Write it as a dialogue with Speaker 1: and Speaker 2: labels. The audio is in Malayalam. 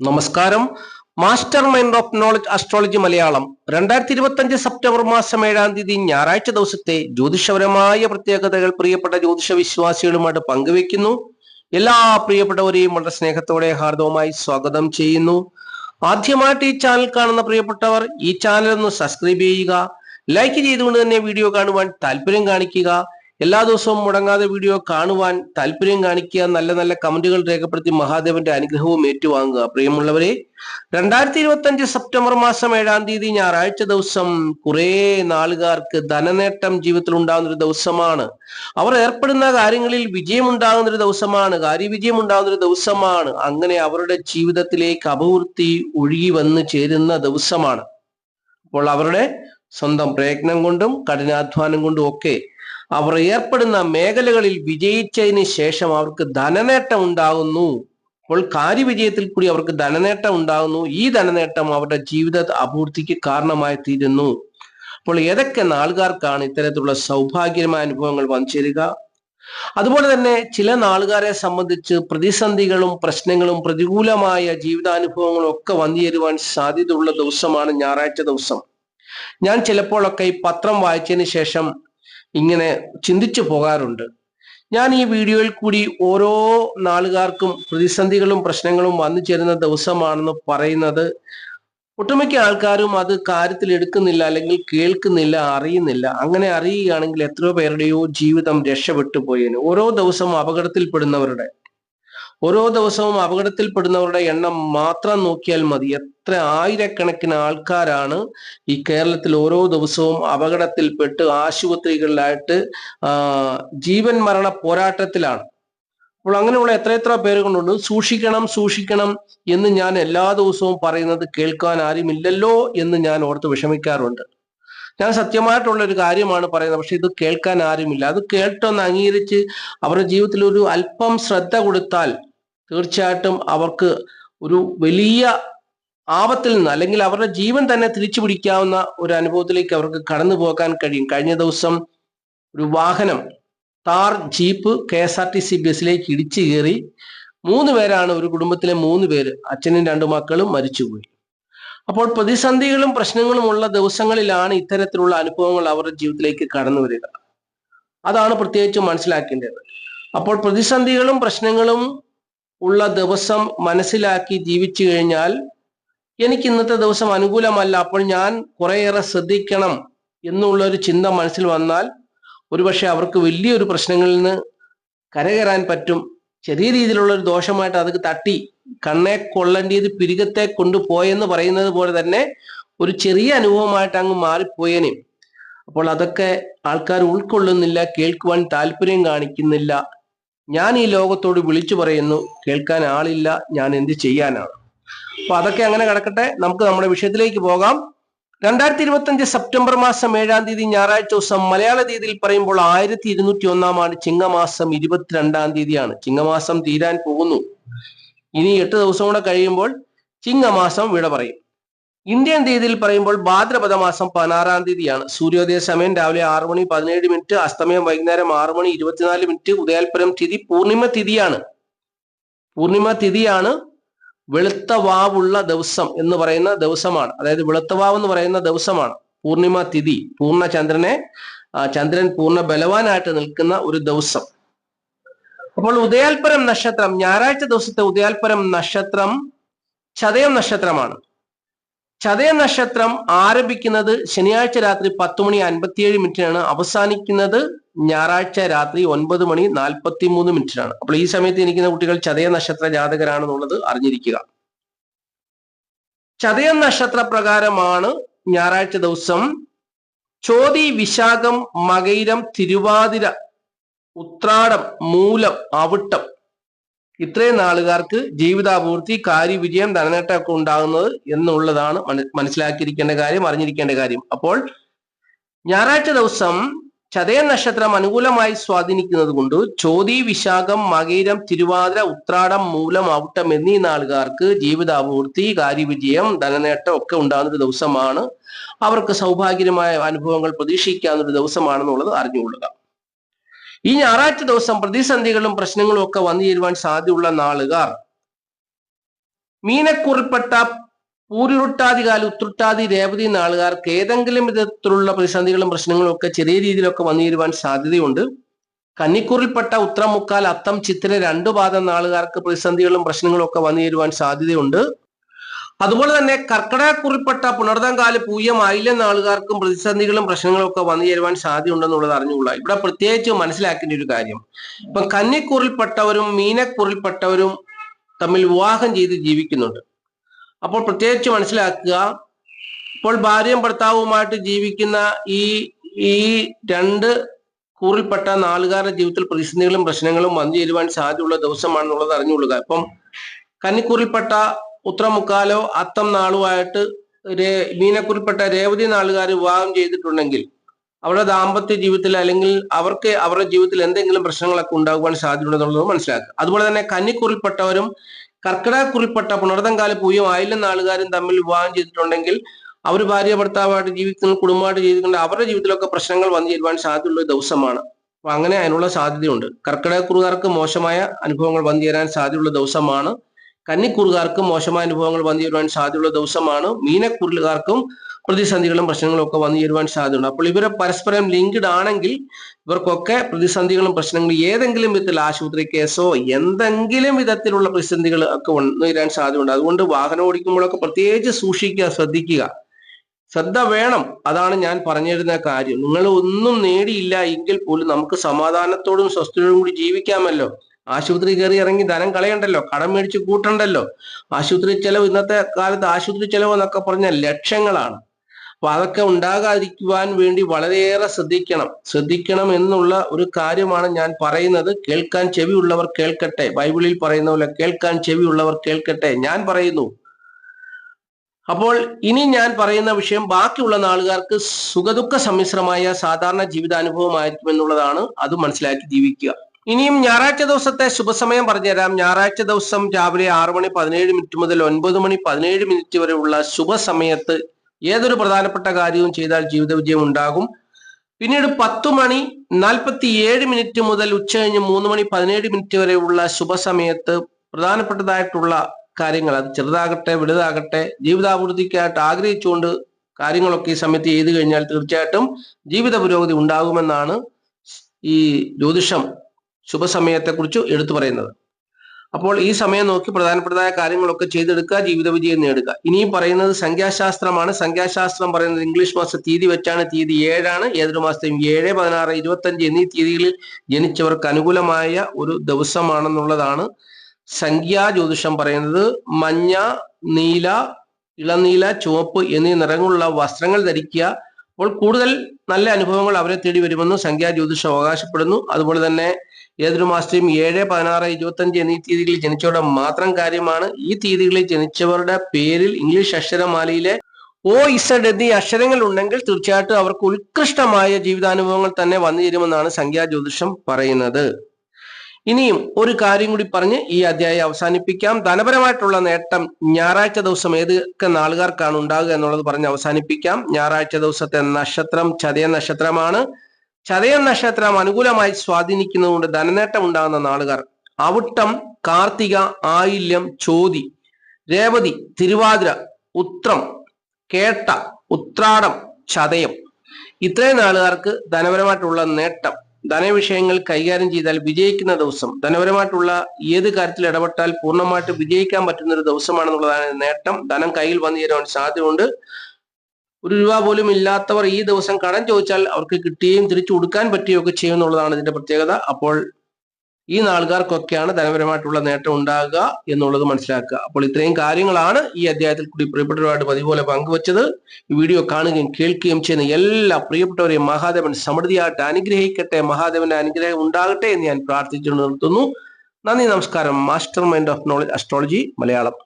Speaker 1: നമസ്കാരം. Master mind of knowledge astrology Malayalam. രണ്ടായിരത്തി ഇരുപത്തി സെപ്റ്റംബർ മാസം ഏഴാം തീയതി ഞായറാഴ്ച ദിവസത്തെ ജ്യോതിഷപരമായ പ്രത്യേകതകൾ പ്രിയപ്പെട്ട ജ്യോതിഷ വിശ്വാസികളുമായിട്ട് പങ്കുവെക്കുന്നു എല്ലാ പ്രിയപ്പെട്ടവരെയും വളരെ സ്നേഹത്തോടെ ഹാർദവുമായി സ്വാഗതം ചെയ്യുന്നു. ആദ്യമായിട്ട് ഈ ചാനൽ കാണുന്ന പ്രിയപ്പെട്ടവർ ഈ ചാനൽ ഒന്ന് സബ്സ്ക്രൈബ് ചെയ്യുക ലൈക്ക് ചെയ്തുകൊണ്ട് തന്നെ വീഡിയോ കാണുവാൻ താല്പര്യം കാണിക്കുക എല്ലാ ദിവസവും മുടങ്ങാതെ വീഡിയോ കാണുവാൻ താല്പര്യം കാണിക്കുക നല്ല നല്ല കമന്റുകൾ രേഖപ്പെടുത്തി മഹാദേവന്റെ അനുഗ്രഹവും ഏറ്റുവാങ്ങുക. പ്രിയമുള്ളവരെ രണ്ടായിരത്തി ഇരുപത്തി അഞ്ച് സെപ്റ്റംബർ മാസം ഏഴാം തീയതി ഞായറാഴ്ച ദിവസം കുറെ നാളുകാർക്ക് ധനനേട്ടം ജീവിതത്തിൽ ഉണ്ടാകുന്ന ഒരു ദിവസമാണ്. അവർ ഏർപ്പെടുന്ന കാര്യങ്ങളിൽ വിജയം ഉണ്ടാകുന്ന ഒരു ദിവസമാണ് കാര്യവിജയം ഉണ്ടാകുന്ന ഒരു ദിവസമാണ്. അങ്ങനെ അവരുടെ ജീവിതത്തിലേക്ക് അഭിവൃദ്ധി ഒഴുകി വന്ന് ചേരുന്ന ദിവസമാണ്. അപ്പോൾ അവരുടെ സ്വന്തം പ്രയത്നം കൊണ്ടും കഠിനാധ്വാനം കൊണ്ടും ഒക്കെ അവർ ഏർപ്പെടുന്ന മേഖലകളിൽ വിജയിച്ചതിന് ശേഷം അവർക്ക് ധനനേട്ടം ഉണ്ടാകുന്നു. അപ്പോൾ കാര്യവിജയത്തിൽ കൂടി അവർക്ക് ധനനേട്ടം ഉണ്ടാകുന്നു. ഈ ധനനേട്ടം അവരുടെ ജീവിത അഭിവൃദ്ധിക്ക് കാരണമായി തീരുന്നു. അപ്പോൾ ഏതൊക്കെ നാളുകാർക്കാണ് ഇത്തരത്തിലുള്ള സൗഭാഗ്യമായ അനുഭവങ്ങൾ വന്നു ചേരുക? അതുപോലെ തന്നെ ചില നാളുകാരെ സംബന്ധിച്ച് പ്രതിസന്ധികളും പ്രശ്നങ്ങളും പ്രതികൂലമായ ജീവിതാനുഭവങ്ങളും ഒക്കെ വന്നു ചേരുവാൻ സാധ്യതയുള്ള ദിവസമാണ് ഞായറാഴ്ച ദിവസം. ഞാൻ ചിലപ്പോഴൊക്കെ ഈ പത്രം വായിച്ചതിന് ശേഷം ഇങ്ങനെ ചിന്തിച്ചു പോകാറുണ്ട്. ഞാൻ ഈ വീഡിയോയിൽ കൂടി ഓരോ നാളുകാർക്കും പ്രതിസന്ധികളും പ്രശ്നങ്ങളും വന്നു ചേരുന്ന ദിവസമാണെന്ന് പറയുന്നത് ഒട്ടുമിക്ക ആൾക്കാരും അത് കാര്യത്തിൽ എടുക്കുന്നില്ല അല്ലെങ്കിൽ കേൾക്കുന്നില്ല അറിയുന്നില്ല. അങ്ങനെ അറിയുകയാണെങ്കിൽ എത്രയോ പേരുടെയോ ജീവിതം രക്ഷപ്പെട്ടു പോയേനെ. ഓരോ ദിവസവും അപകടത്തിൽപ്പെടുന്നവരുടെ ഓരോ ദിവസവും അപകടത്തിൽപ്പെടുന്നവരുടെ എണ്ണം മാത്രം നോക്കിയാൽ മതി. എത്ര ആയിരക്കണക്കിന് ആൾക്കാരാണ് ഈ കേരളത്തിൽ ഓരോ ദിവസവും അപകടത്തിൽപ്പെട്ട് ആശുപത്രികളിലായിട്ട് ജീവൻ മരണ പോരാട്ടത്തിലാണ്. അപ്പോൾ അങ്ങനെയുള്ള എത്ര എത്ര പേരുകളുണ്ട്. സൂക്ഷിക്കണം സൂക്ഷിക്കണം എന്ന് ഞാൻ എല്ലാ ദിവസവും പറയുന്നത് കേൾക്കാൻ ആരുമില്ലല്ലോ എന്ന് ഞാൻ ഓർത്ത് വിഷമിക്കാറുണ്ട്. ഞാൻ സത്യമായിട്ടുള്ള ഒരു കാര്യമാണ് പറയുന്നത്. പക്ഷെ ഇത് കേൾക്കാൻ ആരുമില്ല. അത് കേട്ടൊന്ന് അംഗീകരിച്ച് അവരുടെ ജീവിതത്തിൽ ഒരു അല്പം ശ്രദ്ധ കൊടുത്താൽ തീർച്ചയായിട്ടും അവർക്ക് ഒരു വലിയ ആപത്തിൽ നിന്ന് അല്ലെങ്കിൽ അവരുടെ ജീവൻ തന്നെ തിരിച്ചു പിടിക്കാവുന്ന ഒരു അനുഭവത്തിലേക്ക് അവർക്ക് കടന്നു പോകാൻ കഴിയും. കഴിഞ്ഞ ദിവസം ഒരു വാഹനം Thar jeep K S R T C ബസ്സിലേക്ക് ഇടിച്ചു കയറി. മൂന്ന് പേരാണ് ഒരു കുടുംബത്തിലെ മൂന്ന് പേര് അച്ഛനും രണ്ടു മക്കളും മരിച്ചുപോയി. അപ്പോൾ പ്രതിസന്ധികളും പ്രശ്നങ്ങളും ഉള്ള ദിവസങ്ങളിലാണ് ഇത്തരത്തിലുള്ള അനുഭവങ്ങൾ അവരുടെ ജീവിതത്തിലേക്ക് കടന്നു വരിക. അതാണ് പ്രത്യേകിച്ച് മനസ്സിലാക്കേണ്ടത്. അപ്പോൾ പ്രതിസന്ധികളും പ്രശ്നങ്ങളും ഉള്ള ദിവസം മനസ്സിലാക്കി ജീവിച്ചു കഴിഞ്ഞാൽ എനിക്ക് ഇന്നത്തെ ദിവസം അനുകൂലമല്ല. അപ്പോൾ ഞാൻ കുറേയേറെ ശ്രദ്ധിക്കണം എന്നുള്ള ഒരു ചിന്ത മനസ്സിൽ വന്നാൽ ഒരുപക്ഷെ അവർക്ക് വലിയൊരു പ്രശ്നങ്ങളിൽ നിന്ന് കരകയറാൻ പറ്റും. ചെറിയ രീതിയിലുള്ള ഒരു ദോഷമായിട്ട് അത് തട്ടി കണ്ണെ കൊള്ളേണ്ടിയത് പിരികത്തെ കൊണ്ടുപോയെന്ന് പറയുന്നത് പോലെ തന്നെ ഒരു ചെറിയ അനുഭവമായിട്ട് അങ്ങ് മാറിപ്പോയേനെ. അപ്പോൾ അതൊക്കെ ആൾക്കാർ ഉൾക്കൊള്ളുന്നില്ല കേൾക്കുവാൻ താല്പര്യം കാണിക്കുന്നില്ല. ഞാൻ ഈ ലോകത്തോട് വിളിച്ചു പറയുന്നു കേൾക്കാൻ ആളില്ല ഞാൻ എന്ത് ചെയ്യാനാണ്? അപ്പൊ അതൊക്കെ അങ്ങനെ കിടക്കട്ടെ. നമുക്ക് നമ്മുടെ വിഷയത്തിലേക്ക് പോകാം. രണ്ടായിരത്തി ഇരുപത്തി അഞ്ച് സെപ്റ്റംബർ മാസം ഏഴാം തീയതി ഞായറാഴ്ച ദിവസം മലയാള തീയതിയിൽ പറയുമ്പോൾ ആയിരത്തി ഇരുന്നൂറ്റി ഒന്നാം ആണ് ചിങ്ങമാസം ഇരുപത്തിരണ്ടാം തീയതിയാണ്. ചിങ്ങമാസം തീരാൻ പോകുന്നു. ഇനി എട്ട് ദിവസം കൂടെ കഴിയുമ്പോൾ ചിങ്ങമാസം വിട പറയും. ഇന്ത്യൻ തീയതിയിൽ പറയുമ്പോൾ ഭാദ്രപദ മാസം പതിനാറാം തീയതിയാണ്. സൂര്യോദയ സമയം രാവിലെ ആറു മണി പതിനേഴ് മിനിറ്റ് അസ്തമയം വൈകുന്നേരം ആറു മണി ഇരുപത്തിനാല് മിനിറ്റ് ഉദയാൽപരം തിഥി പൂർണിമ തിഥിയാണ്. പൂർണിമ തിഥിയാണ് വെളുത്ത വാവുള്ള ദിവസം എന്ന് പറയുന്ന ദിവസമാണ്. അതായത് വെളുത്ത വാവ് എന്ന് പറയുന്ന ദിവസമാണ് പൂർണിമ തിഥി. പൂർണ ചന്ദ്രനെ ചന്ദ്രൻ പൂർണ ബലവാനായിട്ട് നിൽക്കുന്ന ഒരു ദിവസം. അപ്പോൾ ഉദയാൽപരം നക്ഷത്രം ഞായറാഴ്ച ദിവസത്തെ ഉദയാൽപരം നക്ഷത്രം ചതയം നക്ഷത്രമാണ്. ചതയം നക്ഷത്രം ആരംഭിക്കുന്നത് ശനിയാഴ്ച രാത്രി പത്ത് മണി അൻപത്തിയേഴ് മിനിറ്റിനാണ്. അവസാനിക്കുന്നത് ഞായറാഴ്ച രാത്രി ഒൻപത് മണി നാൽപ്പത്തി മൂന്ന് മിനിറ്റിനാണ്. അപ്പോൾ ഈ സമയത്ത് ഇരിക്കുന്ന കുട്ടികൾ ചതയ നക്ഷത്ര ജാതകരാണെന്നുള്ളത് അറിഞ്ഞിരിക്കുക. ചതയ നക്ഷത്ര പ്രകാരമാണ് ഞായറാഴ്ച ദിവസം ചോതി വിശാഖം മകൈരം തിരുവാതിര ഉത്രാടം മൂലം അവിട്ടം ഇത്രയും നാളുകാർക്ക് ജീവിതാപൂർത്തി കാര്യവിജയം ധനനേട്ടമൊക്കെ ഉണ്ടാകുന്നത് എന്നുള്ളതാണ് മനസ്സിലാക്കിയിരിക്കേണ്ട കാര്യം അറിഞ്ഞിരിക്കേണ്ട കാര്യം. അപ്പോൾ ഞായറാഴ്ച ദിവസം ചതയ നക്ഷത്രം അനുകൂലമായി സ്വാധീനിക്കുന്നത് കൊണ്ട് ചോതി വിശാഖം മകീരം തിരുവാതിര ഉത്രാടം മൂലം ഔട്ടം എന്നീ നാളുകാർക്ക് ജീവിതാപൂർത്തി കാര്യവിജയം ധനനേട്ടം ഒക്കെ ഉണ്ടാകുന്ന ഒരു ദിവസമാണ്. അവർക്ക് സൗഭാഗ്യമായ അനുഭവങ്ങൾ പ്രതീക്ഷിക്കാവുന്ന ഒരു ദിവസമാണെന്നുള്ളത് അറിഞ്ഞുകൊള്ളുക. ഈ ഞായറാഴ്ച ദിവസം പ്രതിസന്ധികളും പ്രശ്നങ്ങളും ഒക്കെ വന്നു ചേരുവാൻ സാധ്യതയുള്ള നാളുകാർ. മീനക്കുറിപ്പെട്ട പൂരുരുട്ടാതികാല ഉത്രുട്ടാതി രേവതി നാളുകാർക്ക് ഏതെങ്കിലും വിധത്തിലുള്ള പ്രതിസന്ധികളും പ്രശ്നങ്ങളും ഒക്കെ ചെറിയ രീതിയിലൊക്കെ വന്നു ചേരുവാൻ സാധ്യതയുണ്ട്. കന്നിക്കൂറിൽപ്പെട്ട ഉത്രമുക്കാൽ അത്തം ചിത്തിര രണ്ടു പാദം നാളുകാർക്ക് പ്രതിസന്ധികളും പ്രശ്നങ്ങളും ഒക്കെ വന്നു ചേരുവാൻ സാധ്യതയുണ്ട്. അതുപോലെ തന്നെ കർക്കിടകക്കുറിപ്പെട്ട പുണർതങ്കാൽ പൂയം നാളുകാർക്കും പ്രതിസന്ധികളും പ്രശ്നങ്ങളും ഒക്കെ വന്നു ചേരുവാൻ സാധ്യതയുണ്ടെന്നുള്ളത് അറിഞ്ഞുകൊള്ളുക ഇവിടെ പ്രത്യേകിച്ച് മനസ്സിലാക്കേണ്ട ഒരു കാര്യം. ഇപ്പൊ കന്നിക്കൂറിൽപ്പെട്ടവരും മീനക്കൂറിൽപ്പെട്ടവരും തമ്മിൽ വിവാഹം ചെയ്ത് ജീവിക്കുന്നുണ്ട്. അപ്പോൾ പ്രത്യേകിച്ച് മനസ്സിലാക്കുക ഇപ്പോൾ ഭാര്യയും ഭർത്താവുമായിട്ട് ജീവിക്കുന്ന ഈ ഈ രണ്ട് കൂറിൽപ്പെട്ട നാളുകാരുടെ ജീവിതത്തിൽ പ്രതിസന്ധികളും പ്രശ്നങ്ങളും വന്നു ചേരുവാൻ സാധ്യതയുള്ള ദിവസമാണെന്നുള്ളത് അറിഞ്ഞുകൊള്ളുക. ഇപ്പം കന്നിക്കൂറിൽപ്പെട്ട ഉത്രമുക്കാലോ അത്തം നാളുമായിട്ട് രേ മീനക്കുറിൽപ്പെട്ട രേവതി നാളുകാർ വിവാഹം ചെയ്തിട്ടുണ്ടെങ്കിൽ അവരുടെ ദാമ്പത്യ ജീവിതത്തിൽ അല്ലെങ്കിൽ അവർക്ക് അവരുടെ ജീവിതത്തിൽ എന്തെങ്കിലും പ്രശ്നങ്ങളൊക്കെ ഉണ്ടാകുവാൻ സാധ്യതയുണ്ടെന്നുള്ളത് മനസ്സിലാക്കുക. അതുപോലെ തന്നെ കന്നിക്കുറിൽപ്പെട്ടവരും കർക്കിടകക്കുറിൽപ്പെട്ട പുണർതങ്കാല പൂയും ആയിരം നാളുകാരും തമ്മിൽ വിവാഹം ചെയ്തിട്ടുണ്ടെങ്കിൽ അവർ ഭാര്യ ഭർത്താവായിട്ട് ജീവിക്കുന്ന കുടുംബമായിട്ട് ജീവിക്കുന്ന അവരുടെ ജീവിതത്തിലൊക്കെ പ്രശ്നങ്ങൾ വന്നു ചേരുവാൻ സാധ്യതയുള്ള ദിവസമാണ്. അപ്പൊ അങ്ങനെ അതിനുള്ള സാധ്യതയുണ്ട്. കർക്കിടകക്കുറുകാർക്ക് മോശമായ അനുഭവങ്ങൾ വന്നു ചേരാൻ സാധ്യതയുള്ള ദിവസമാണ് കന്നിക്കൂറുകാർക്കും മോശമായ അനുഭവങ്ങൾ വന്നു ചേരുവാൻ സാധ്യതയുള്ള ദിവസമാണ്. മീനക്കുരുകാർക്കും പ്രതിസന്ധികളും പ്രശ്നങ്ങളും ഒക്കെ വന്നു ചേരുവാൻ സാധ്യതയുണ്ട്. അപ്പോൾ ഇവരെ പരസ്പരം ലിങ്ക്ഡ് ആണെങ്കിൽ ഇവർക്കൊക്കെ പ്രതിസന്ധികളും പ്രശ്നങ്ങളും ഏതെങ്കിലും വിധത്തിൽ ആശുപത്രി കേസോ എന്തെങ്കിലും വിധത്തിലുള്ള പ്രതിസന്ധികൾ ഒക്കെ വന്നു ചേരാൻ സാധ്യതയുണ്ട്. അതുകൊണ്ട് വാഹനം ഓടിക്കുമ്പോഴൊക്കെ പ്രത്യേകിച്ച് സൂക്ഷിക്കുക ശ്രദ്ധിക്കുക. ശ്രദ്ധ വേണം. അതാണ് ഞാൻ പറഞ്ഞിരുന്ന കാര്യം. നിങ്ങൾ ഒന്നും നേടിയില്ല എങ്കിൽ പോലും നമുക്ക് സമാധാനത്തോടും സ്വസ്ഥതയോടും കൂടി ജീവിക്കാമല്ലോ. ആശുപത്രി കയറി ഇറങ്ങി ധനം കളയണ്ടല്ലോ കടം മേടിച്ച് കൂട്ടണ്ടല്ലോ. ആശുപത്രി ചെലവ് ഇന്നത്തെ കാലത്ത് ആശുപത്രി ചെലവ് എന്നൊക്കെ പറഞ്ഞ ലക്ഷങ്ങളാണ്. അപ്പൊ അതൊക്കെ ഉണ്ടാകാതിരിക്കുവാൻ വേണ്ടി വളരെയേറെ ശ്രദ്ധിക്കണം. ശ്രദ്ധിക്കണം എന്നുള്ള ഒരു കാര്യമാണ് ഞാൻ പറയുന്നത്. കേൾക്കാൻ ചെവി ഉള്ളവർ കേൾക്കട്ടെ. ബൈബിളിൽ പറയുന്ന പോലെ കേൾക്കാൻ ചെവി ഉള്ളവർ കേൾക്കട്ടെ. ഞാൻ പറയുന്നു. അപ്പോൾ ഇനി ഞാൻ പറയുന്ന വിഷയം ബാക്കിയുള്ള നാളുകാർക്ക് സുഖദുഃഖ സമ്മിശ്രമായ സാധാരണ ജീവിതാനുഭവമായിരിക്കും എന്നുള്ളതാണ് അത് മനസ്സിലാക്കി ജീവിക്കുക. ഇനിയും ഞായറാഴ്ച ദിവസത്തെ ശുഭസമയം പറഞ്ഞുതരാം. ഞായറാഴ്ച ദിവസം രാവിലെ ആറ് മണി പതിനേഴ് മിനിറ്റ് മുതൽ ഒൻപത് മണി പതിനേഴ് മിനിറ്റ് വരെയുള്ള ശുഭസമയത്ത് ഏതൊരു പ്രധാനപ്പെട്ട കാര്യവും ചെയ്താൽ ജീവിത വിജയം ഉണ്ടാകും. പിന്നീട് പത്തു മണി നാൽപ്പത്തി ഏഴ് മിനിറ്റ് മുതൽ ഉച്ച കഴിഞ്ഞ് മൂന്ന് മണി പതിനേഴ് മിനിറ്റ് വരെയുള്ള ശുഭസമയത്ത് പ്രധാനപ്പെട്ടതായിട്ടുള്ള കാര്യങ്ങൾ അത് ചെറുതാകട്ടെ വലുതാകട്ടെ ജീവിതാഭിവൃദ്ധിക്കായിട്ട് ആഗ്രഹിച്ചുകൊണ്ട് കാര്യങ്ങളൊക്കെ ഈ സമയത്ത് ചെയ്തു കഴിഞ്ഞാൽ തീർച്ചയായിട്ടും ജീവിത പുരോഗതി ഉണ്ടാകുമെന്നാണ് ഈ ജ്യോതിഷം ശുഭസമയത്തെക്കുറിച്ച് എടുത്തു പറയുന്നത്. അപ്പോൾ ഈ സമയം നോക്കി പ്രധാനപ്പെട്ടതായ കാര്യങ്ങളൊക്കെ ചെയ്തെടുക്കുക ജീവിത വിജയം നേടുക. ഇനിയും പറയുന്നത് സംഖ്യാശാസ്ത്രമാണ്. സംഖ്യാശാസ്ത്രം പറയുന്നത് ഇംഗ്ലീഷ് മാസ തീയതി വെച്ചാണ്. തീയതി ഏഴാണ്. ഏതൊരു മാസത്തെയും ഏഴ് പതിനാറ് ഇരുപത്തഞ്ച് എന്നീ തീയതികളിൽ ജനിച്ചവർക്ക് അനുകൂലമായ ഒരു ദിവസമാണെന്നുള്ളതാണ് സംഖ്യാ ജ്യോതിഷം പറയുന്നത്. മഞ്ഞ നീല ഇളനീല ചുവപ്പ് എന്നീ നിറങ്ങളുള്ള വസ്ത്രങ്ങൾ ധരിക്കുക. അപ്പോൾ കൂടുതൽ നല്ല അനുഭവങ്ങൾ അവരെ തേടി വരുമെന്ന് സംഖ്യാ ജ്യോതിഷം അവകാശപ്പെടുന്നു. അതുപോലെ തന്നെ ഏതൊരു മാസത്തെയും ഏഴ് പതിനാറ് ഇരുപത്തഞ്ച് എന്നീ തീയതികളിൽ ജനിച്ചവരുടെ മാത്രം കാര്യമാണ് ഈ തീയതികളിൽ ജനിച്ചവരുടെ പേരിൽ ഇംഗ്ലീഷ് അക്ഷരമാലയിലെ ഓ ഇസഡ് എന്നീ അക്ഷരങ്ങൾ ഉണ്ടെങ്കിൽ തീർച്ചയായിട്ടും അവർക്ക് ഉത്കൃഷ്ടമായ ജീവിതാനുഭവങ്ങൾ തന്നെ വന്നു ചേരുമെന്നാണ് സംഖ്യാ ജ്യോതിഷം പറയുന്നത്. ഇനിയും ഒരു കാര്യം കൂടി പറഞ്ഞ് ഈ അധ്യായം അവസാനിപ്പിക്കാം. ധനപരമായിട്ടുള്ള നേട്ടം ഞായറാഴ്ച ദിവസം ഏതൊക്കെ നാളുകാർക്കാണ് ഉണ്ടാകുക എന്നുള്ളത് പറഞ്ഞ് അവസാനിപ്പിക്കാം. ഞായറാഴ്ച ദിവസത്തെ നക്ഷത്രം ചതയ നക്ഷത്രമാണ്. ചതയ നക്ഷത്രം അനുകൂലമായി സ്വാധീനിക്കുന്നതുകൊണ്ട് ധനനേട്ടം ഉണ്ടാകുന്ന നാളുകാർ അവിട്ടം കാർത്തിക ആയില്യം ചോതി രേവതി തിരുവാതിര ഉത്രം കേട്ട ഉത്രാടം ചതയം. ഇത്രയും നാളുകാർക്ക് ധനപരമായിട്ടുള്ള നേട്ടം. ധനവിഷയങ്ങൾ കൈകാര്യം ചെയ്താൽ വിജയിക്കുന്ന ദിവസം. ധനപരമായിട്ടുള്ള ഏത് കാര്യത്തിൽ ഇടപെട്ടാൽ പൂർണമായിട്ട് വിജയിക്കാൻ പറ്റുന്ന ഒരു ദിവസമാണെന്നുള്ളതാണ് നേട്ടം. ധനം കയ്യിൽ വന്നു ചേരുവാൻ സാധ്യതയുണ്ട്. ഒരു രൂപ പോലും ഇല്ലാത്തവർ ഈ ദിവസം കടം ചോദിച്ചാൽ അവർക്ക് കിട്ടുകയും തിരിച്ചു കൊടുക്കാൻ പറ്റുകയൊക്കെ ചെയ്യുമെന്നുള്ളതാണ് ഇതിന്റെ പ്രത്യേകത. അപ്പോൾ ഈ നാളുകാർക്കൊക്കെയാണ് ധനപരമായിട്ടുള്ള നേട്ടം ഉണ്ടാകുക എന്നുള്ളത് മനസ്സിലാക്കുക. അപ്പോൾ ഇത്രയും കാര്യങ്ങളാണ് ഈ അധ്യായത്തിൽ കൂടി പ്രിയപ്പെട്ടവരുമായിട്ട് പതിപോലെ പങ്കുവച്ചത്. ഈ വീഡിയോ കാണുകയും കേൾക്കുകയും ചെയ്യുന്ന എല്ലാ പ്രിയപ്പെട്ടവരെയും മഹാദേവൻ സമൃദ്ധിയായിട്ട് അനുഗ്രഹിക്കട്ടെ മഹാദേവന്റെ അനുഗ്രഹം ഉണ്ടാകട്ടെ എന്ന് ഞാൻ പ്രാർത്ഥിച്ചു നിർത്തുന്നു. നന്ദി നമസ്കാരം. Master mind of knowledge astrology Malayalam.